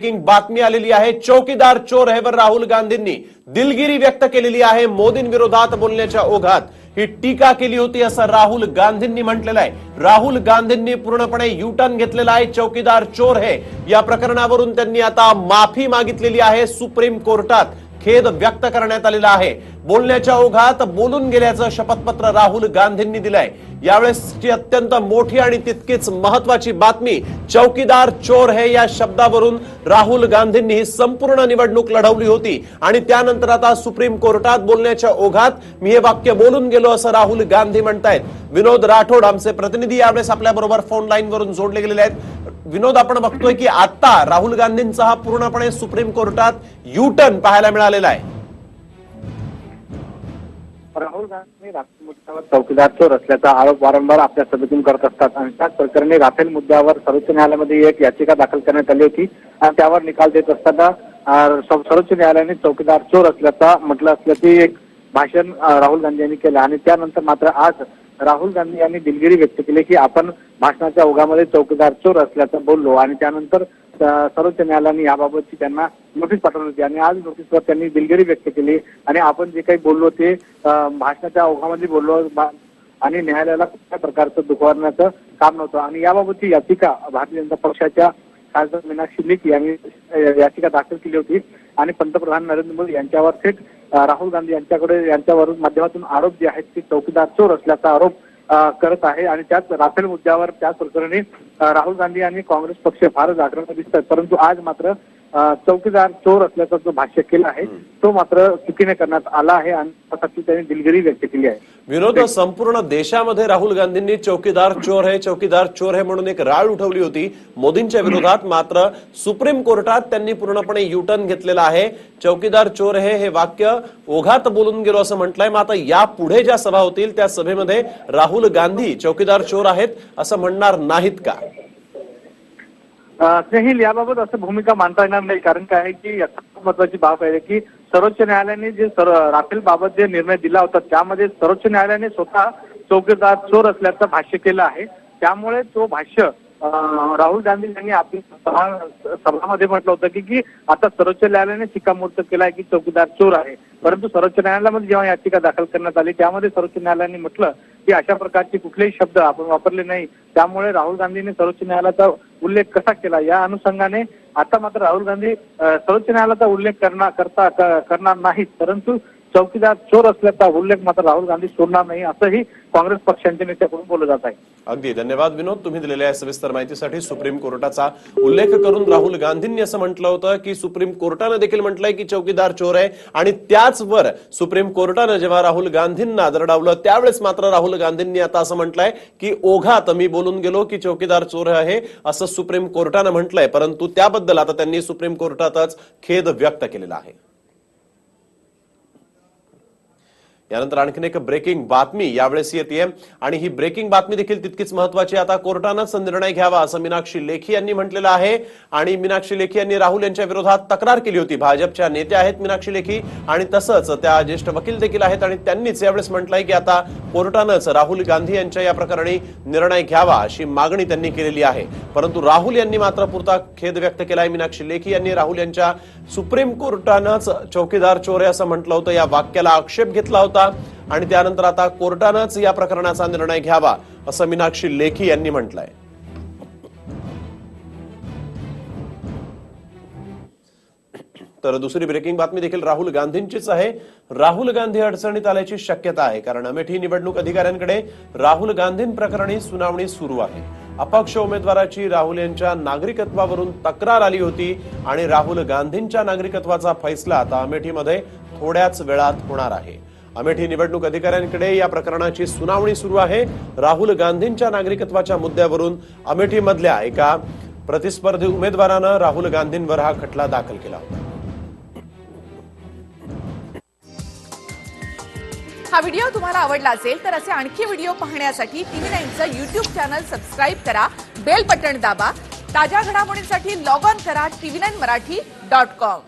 Breaking बातमी आलेली आहे. चौकीदार चोर है राहुल गांधींनी दिलगिरी व्यक्त केलेली आहे. मोदींविरोधात बोलण्याच्या ओघात ही टीका केली होती असं राहुल गांधींनी म्हटलेलं आहे. राहुल गांधींनी पूर्णपणे युटर्न घेतलेला आहे. चौकीदार चोर है. या प्रकरणावरून त्यांनी आता माफी मागितलेली आहे सुप्रीम कोर्टात. खेद व्यक्त करण्यात आलेला आहे. बोलण्याच्या ओघात बोलून गेल्याचं शपथपत्र राहुल गांधींनी दिलंय. यावेळेसची अत्यंत मोठी आणि तितकीच महत्वाची बातमी चौकीदार चोर हे या शब्दावरून राहुल गांधींनी ही संपूर्ण निवडणूक लढवली होती. आणि त्यानंतर आता सुप्रीम कोर्टात बोलण्याच्या ओघात मी हे वाक्य बोलून गेलो असं राहुल गांधी म्हणतायत. विनोद राठोड आमचे प्रतिनिधी यावेळेस आपल्या बरोबर फोन लाईन वरून जोडले गेलेले आहेत. विनोद आपण बघतोय की आता राहुल गांधींचा हा पूर्णपणे सुप्रीम कोर्टात युटर्न पाहायला मिळालेला आहे. राहुल गांधी राफेल मुद्द्यावर चौकीदार चोर असल्याचा आरोप वारंवार आपल्या सभेतून करत असतात आणि त्याच प्रकरणी राफेल मुद्द्यावर सर्वोच्च न्यायालयामध्ये एक याचिका दाखल करण्यात आली होती आणि त्यावर निकाल देत असताना सर्वोच्च न्यायालयाने चौकीदार चोर असल्याचा म्हटलं असल्याचे एक भाषण राहुल गांधी यांनी केलं आणि त्यानंतर मात्र आज राहुल गांधी यांनी दिलगिरी व्यक्त केली की आपण भाषणाच्या ओघामध्ये चौकीदार चोर असल्याचं बोललो आणि त्यानंतर सर्वोच्च न्यायालयाने याबाबतची त्यांना नोटीस पाठवली होती आणि आज नोटीसवर त्यांनी दिलगिरी व्यक्त केली आणि आपण जे काही बोललो ते भाषणाच्या ओघामध्ये बोललो आणि न्यायालयाला कुठल्या प्रकारचं दुखवण्याचं काम नव्हतं. आणि याबाबतची याचिका भारतीय जनता पक्षाच्या खासदार मीनाक्षी लेखी यांनी याचिका दाखल केली होती आणि पंतप्रधान नरेंद्र मोदी यांच्यावर थेट राहुल गांधी यांच्याकडे यांच्यावरून माध्यमातून आरोप जे आहेत ते चौकीदार चोर असल्याचा आरोप करत आहे. आणि त्याच राफेल मुद्द्यावर त्याच प्रकरणी राहुल गांधी आणि काँग्रेस पक्ष फारच आग्रह दिसतात परंतु आज मात्र चौकीदार चोर असल्याचा जो भाष्य केला आहे तो मात्र चुकीने करण्यात आला आहे आणि त्यासाठी त्यांनी दिलगिरी व्यक्त केली आहे. विनोद संपूर्ण देशामध्ये राहुल गांधींनी चौकीदार चोर है चौकीदार चोर है म्हणून एक राळ उठवली होती. मोदींच्या विरोधात मात्र सुप्रीम कोर्टात त्यांनी पूर्णपणे युटर्न घेतलेला आहे. चौकीदार चोर है हे वाक्य ओघात बोलून गेलो असं म्हटलंय. मग आता यापुढे ज्या सभा होतील त्या सभेमध्ये राहुल गांधी चौकीदार चोर आहेत असं म्हणणार नाहीत का? स्नेहिल याबाबत असं भूमिका मांडता येणार नाही. कारण काय आहे की महत्वाची बाब आहे की सर्वोच्च न्यायालयाने जे राफेल बाबत जे निर्णय दिला होता त्यामध्ये सर्वोच्च न्यायालयाने स्वतः चौकीदार चोर असल्याचं भाष्य केलं आहे. त्यामुळे तो भाष्य राहुल गांधी यांनी आपली सभामध्ये म्हटलं होतं की की आता सर्वोच्च न्यायालयाने शिक्कामोर्तब केला आहे की चौकीदार चोर आहे. परंतु सर्वोच्च न्यायालयामध्ये जेव्हा याचिका दाखल करण्यात आली त्यामध्ये सर्वोच्च न्यायालयाने म्हटलं की अशा प्रकारचे कुठलेही शब्द आपण वापरले नाही. त्यामुळे राहुल गांधींनी सर्वोच्च न्यायालयाचा उल्लेख कसा केला? या अनुषंगाने आता मात्र राहुल गांधी सर्वोच्च न्यायालयाचा उल्लेख करणार करता करणार नाहीत. परंतु चौकीदार चोर असल्याचा उल्लेख मात्र राहुल गांधी सोडणार नाही असंही काँग्रेस पक्षांच्या नेत्याकडून बोललं जात आहे. अगदी. धन्यवाद विनोद. तुम्ही दिलेल्या या सविस्तर माहितीसाठी सुप्रीम कोर्टाचा उल्लेख करून राहुल गांधींनी असं म्हटलं होतं की सुप्रीम कोर्टानं देखील म्हटलंय की चौकीदार चोर आहे आणि त्याचवर सुप्रीम कोर्टानं जेव्हा राहुल गांधींना दरडावलं त्यावेळेस मात्र राहुल गांधींनी आता असं म्हटलंय की ओघात मी बोलून गेलो की चौकीदार चोर आहे असं सुप्रीम कोर्टानं म्हटलंय परंतु त्याबद्दल आता त्यांनी सुप्रीम कोर्टातच खेद व्यक्त केलेला आहे. यानंतर आणखीन एक ब्रेकिंग बातमी यावेळेस येते आणि ही ब्रेकिंग बातमी देखील तितकीच महत्वाची आता कोर्टानंच निर्णय घ्यावा असं मीनाक्षी लेखी यांनी म्हटलेलं आहे. आणि मीनाक्षी लेखी यांनी राहुल यांच्या विरोधात तक्रार केली होती. भाजपच्या नेत्या आहेत मीनाक्षी लेखी आणि तसंच त्या ज्येष्ठ वकील देखील आहेत आणि त्यांनीच यावेळेस म्हटलंय की आता कोर्टानंच राहुल गांधी यांच्या या प्रकरणी निर्णय घ्यावा अशी मागणी त्यांनी केलेली आहे. परंतु राहुल यांनी मात्र पुरता खेद व्यक्त केलाय. मीनाक्षी लेखी यांनी राहुल यांच्या सुप्रीम कोर्टानंच चौकीदार चोर असं म्हटलं होतं. या वाक्याला आक्षेप घेतला होता. आणि त्यानंतर आता कोर्टानंच या प्रकरणाचा निर्णय घ्यावा असं मीनाक्षी लेखी यांनी म्हटलंय. तर दुसरी ब्रेकिंग बातमी देखील राहुल गांधींचीच आहे. राहुल गांधी अडचणीत आल्याची शक्यता आहे कारण अमेठी निवडणूक अधिकाऱ्यांकडे राहुल गांधींप्रकरणी सुनावणी सुरू आहे. अपक्ष उमेदवाराची राहुल यांच्या नागरिकत्वावरून तक्रार आली होती आणि राहुल गांधींच्या नागरिकत्वाचा फैसला आता अमेठीमध्ये थोड्याच वेळात होणार आहे. अमेठी निवडणूक अधिकाऱ्यांकडे या प्रकरणाची सुनावणी सुरू आहे. राहुल गांधींच्या नागरिकत्वाच्या मुद्द्यावरून अमेठीमधल्या एका प्रतिस्पर्धी उमेदवारानं राहुल गांधींवर हा खटला दाखल केला होता. हा व्हिडिओ तुम्हाला आवडला असेल तर असे आणखी व्हिडिओ पाहण्यासाठी टीव्ही नाईनचं युट्यूब चॅनल सबस्क्राईब करा बेल बटन दाबा ताज्या घडामोडींसाठी लॉग ऑन करा TV nine Marathi dot com.